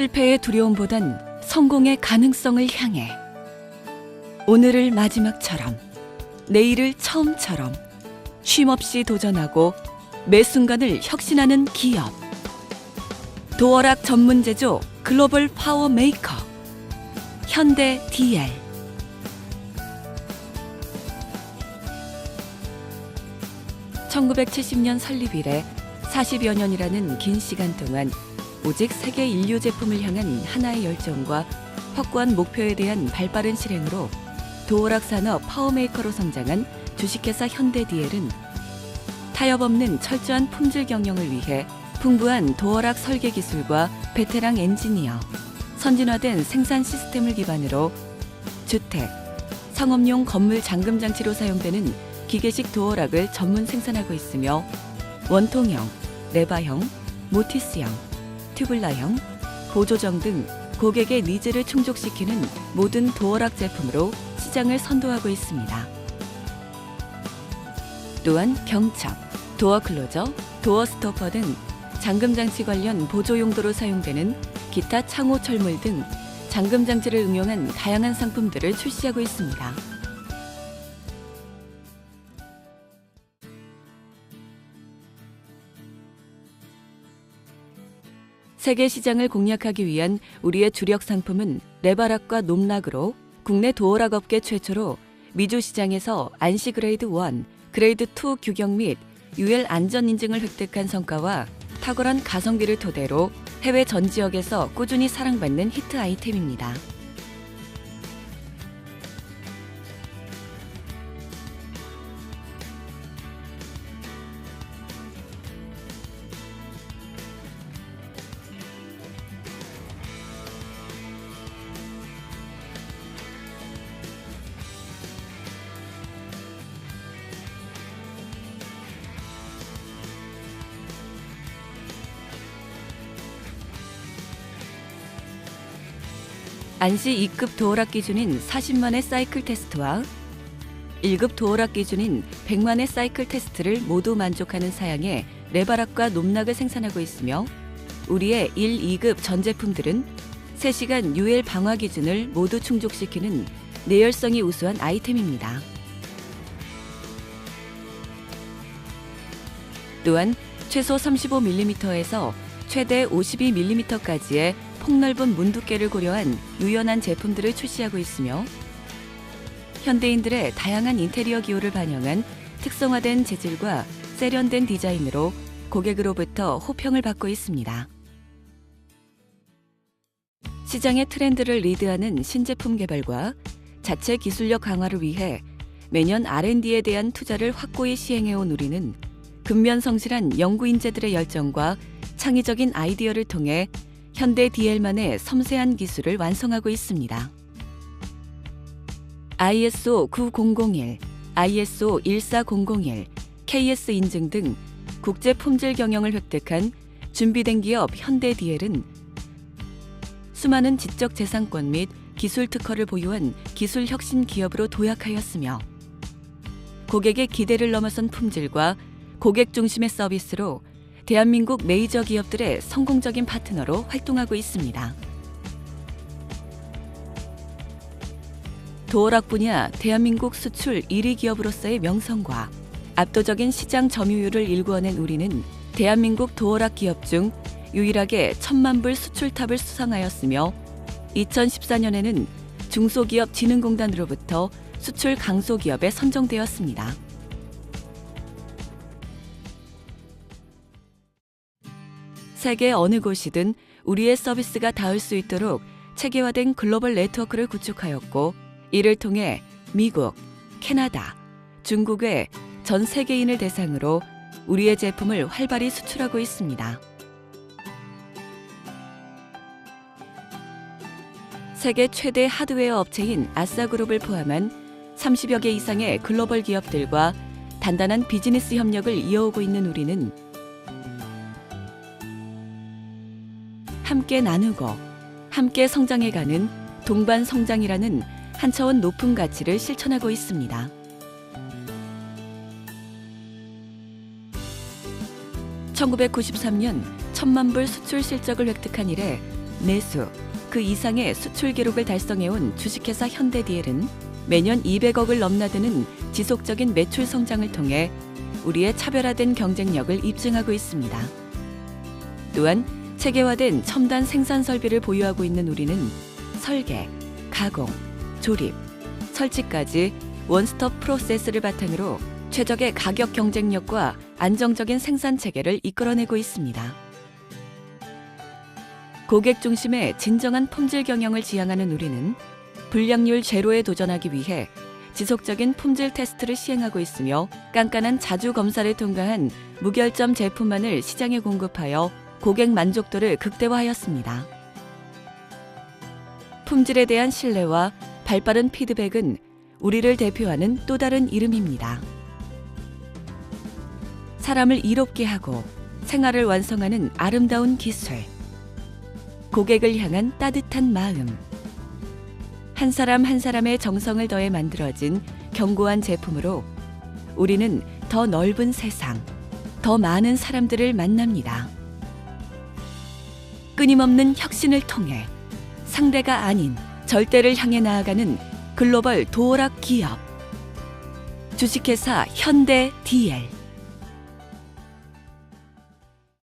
실패의 두려움보단 성공의 가능성을 향해. 오늘을 마지막처럼 내일을 처음처럼 쉼없이 도전하고 매 순간을 혁신하는 기업. 도어락 전문 제조 글로벌 파워 메이커 현대 DL (1970년) 설립 이래 (40여 년이라는) 긴 시간 동안 오직 세계 인류 제품을 향한 하나의 열정과 확고한 목표에 대한 발빠른 실행으로 도어락 산업 파워메이커로 성장한 주식회사 현대디엘은 타협 없는 철저한 품질 경영을 위해 풍부한 도어락 설계 기술과 베테랑 엔지니어, 선진화된 생산 시스템을 기반으로 주택, 상업용 건물 잠금 장치로 사용되는 기계식 도어락을 전문 생산하고 있으며 원통형, 레바형, 모티스형, 튜블라형, 보조정 등 고객의 니즈를 충족시키는 모든 도어락 제품으로 시장을 선도하고 있습니다. 또한 경첩, 도어 클로저, 도어 스토퍼 등 잠금 장치 관련 보조 용도로 사용되는 기타 창호 철물 등 잠금 장치를 응용한 다양한 상품들을 출시하고 있습니다. 세계 시장을 공략하기 위한 우리의 주력 상품은 레바락과 놈락으로 국내 도어락 업계 최초로 미주 시장에서 안시 그레이드 1, 그레이드 2 규격 및 UL 안전 인증을 획득한 성과와 탁월한 가성비를 토대로 해외 전 지역에서 꾸준히 사랑받는 히트 아이템입니다. 안시 2급 도어락 기준인 40만의 사이클 테스트와 1급 도어락 기준인 100만의 사이클 테스트를 모두 만족하는 사양의 레바락과 놈락을 생산하고 있으며 우리의 1, 2급 전 제품들은 3시간 UL 방화 기준을 모두 충족시키는 내열성이 우수한 아이템입니다. 또한 최소 35mm에서 최대 52mm까지의 폭넓은 문두께를 고려한 유연한 제품들을 출시하고 있으며 현대인들의 다양한 인테리어 기호를 반영한 특성화된 재질과 세련된 디자인으로 고객으로부터 호평을 받고 있습니다. 시장의 트렌드를 리드하는 신제품 개발과 자체 기술력 강화를 위해 매년 R&D에 대한 투자를 확고히 시행해온 우리는 근면 성실한 연구 인재들의 열정과 창의적인 아이디어를 통해 현대 DL만의 섬세한 기술을 완성하고 있습니다. ISO 9001, ISO 14001, KS 인증 등 국제 품질 경영을 획득한 준비된 기업 현대 DL은 수많은 지적 재산권 및 기술 특허를 보유한 기술 혁신 기업으로 도약하였으며 고객의 기대를 넘어선 품질과 고객 중심의 서비스로 대한민국 메이저 기업들의 성공적인 파트너로 활동하고 있습니다. 도어락 분야 대한민국 수출 1위 기업으로서의 명성과 압도적인 시장 점유율을 일구어낸 우리는 대한민국 도어락 기업 중 유일하게 천만 불 수출탑을 수상하였으며 2014년에는 중소기업 진흥공단으로부터 수출 강소기업에 선정되었습니다. 세계 어느 곳이든 우리의 서비스가 닿을 수 있도록 체계화된 글로벌 네트워크를 구축하였고 이를 통해 미국, 캐나다, 중국의 전 세계인을 대상으로 우리의 제품을 활발히 수출하고 있습니다. 세계 최대 하드웨어 업체인 아싸그룹을 포함한 30여 개 이상의 글로벌 기업들과 단단한 비즈니스 협력을 이어오고 있는 우리는 함께 나누고 함께 성장해가는 동반 성장이라는 한 차원 높은 가치를 실천하고 있습니다. (1993년) 천만 불 수출 실적을 획득한 이래 내수, 그 이상의 수출 기록을 달성해온 주식회사 현대디엘은 매년 200억을 넘나드는 지속적인 매출 성장을 통해 우리의 차별화된 경쟁력을 입증하고 있습니다. 또한 체계화된 첨단 생산 설비를 보유하고 있는 우리는 설계, 가공, 조립, 설치까지 원스톱 프로세스를 바탕으로 최적의 가격 경쟁력과 안정적인 생산 체계를 이끌어내고 있습니다. 고객 중심의 진정한 품질 경영을 지향하는 우리는 불량률 제로에 도전하기 위해 지속적인 품질 테스트를 시행하고 있으며 깐깐한 자주 검사를 통과한 무결점 제품만을 시장에 공급하여 고객 만족도를 극대화하였습니다. 품질에 대한 신뢰와 발빠른 피드백은 우리를 대표하는 또 다른 이름입니다. 사람을 이롭게 하고 생활을 완성하는 아름다운 기술. 고객을 향한 따뜻한 마음. 한 사람 한 사람의 정성을 더해 만들어진 견고한 제품으로 우리는 더 넓은 세상, 더 많은 사람들을 만납니다. 끊임없는 혁신을 통해 상대가 아닌 절대를 향해 나아가는 글로벌 도어락 기업. 주식회사 현대 DL.